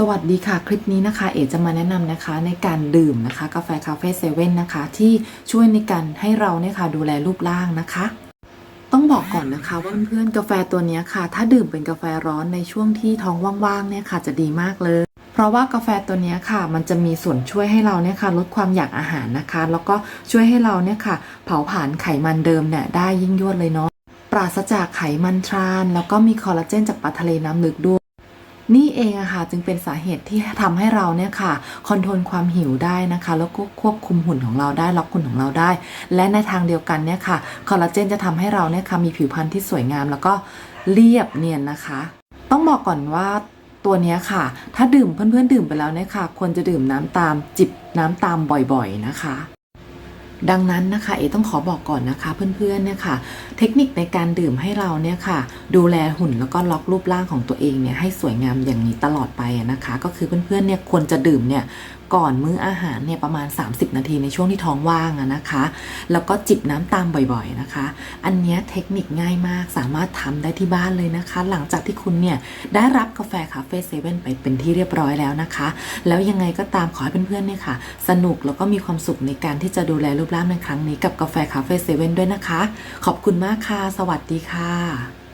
สวัสดีค่ะ คลิปนี้นะคะ เอ๋จะมาแนะนำนะคะในการดื่มนะคะ กาแฟคาเฟ่เซเว่นนะคะ ที่ช่วยในการให้เราเนี่ยค่ะดูแลรูปร่างนะคะ ต้องบอกก่อนนะคะว่าเพื่อนๆกาแฟตัวนี้ค่ะ ถ้าดื่มเป็นกาแฟร้อนในช่วงที่ท้องว่างๆเนี่ยค่ะจะดีมากเลย เพราะว่ากาแฟตัวนี้ค่ะ มันจะมีส่วนช่วยให้เราเนี่ยค่ะลดความอยากอาหารนะคะ แล้วก็ช่วยให้เราเนี่ยค่ะ เผาผลาญไขมันเดิมเนี่ยได้ยิ่งยวดเลยเนาะปราศจากไขมันทราน แล้วก็มีคอลลาเจนจากปลาทะเลน้ำลึกด้วย นี่เองอะค่ะจึงเป็นสาเหตุที่ทำให้เราเนี่ยค่ะคอนโทรลความหิวได้นะคะ แล้วก็ควบคุมหุ่นของเราได้ล็อกหุ่นของเราได้ และในทางเดียวกันเนี่ยค่ะคอลลาเจนจะทำให้เราเนี่ยค่ะมีผิวพรรณที่สวยงาม แล้วก็เรียบเนียนนะคะ ต้องบอกก่อนว่าตัวนี้ค่ะ ถ้าดื่มเพื่อนๆดื่มไปแล้วเนี่ยค่ะ ควรจะดื่มน้ำตามจิบน้ำตามบ่อยๆนะคะ ดังนั้นนะคะเอต้องขอบอกก่อนนะคะเพื่อนๆเนี่ยค่ะ เทคนิคในการดื่มให้เราเนี่ยค่ะ ดูแลหุ่นแล้วก็ล็อกรูปร่างของตัวเองเนี่ยให้สวยงามอย่างนี้ตลอดไปนะคะ ก็คือเพื่อนๆเนี่ยควรจะดื่มเนี่ยก่อนมื้ออาหารเนี่ยประมาณ 30 นาทีในช่วงที่ท้องว่างนะคะ แล้วก็จิบน้ำตามบ่อยๆนะคะ อันนี้เทคนิคง่ายมากสามารถทำได้ที่บ้านเลยนะคะ หลังจากที่คุณเนี่ยได้รับกาแฟคาเฟ่เซเว่นไปเป็นที่เรียบร้อยแล้วนะคะ แล้วยังไงก็ตามขอให้เพื่อนๆเนี่ยค่ะ สนุกแล้วก็มีความสุขในการที่จะดูแลรูรูปร่างในครั้งนี้กับกาแฟคาเฟ่เซเว่นด้วยนะคะ ขอบคุณมากค่ะ สวัสดีค่ะ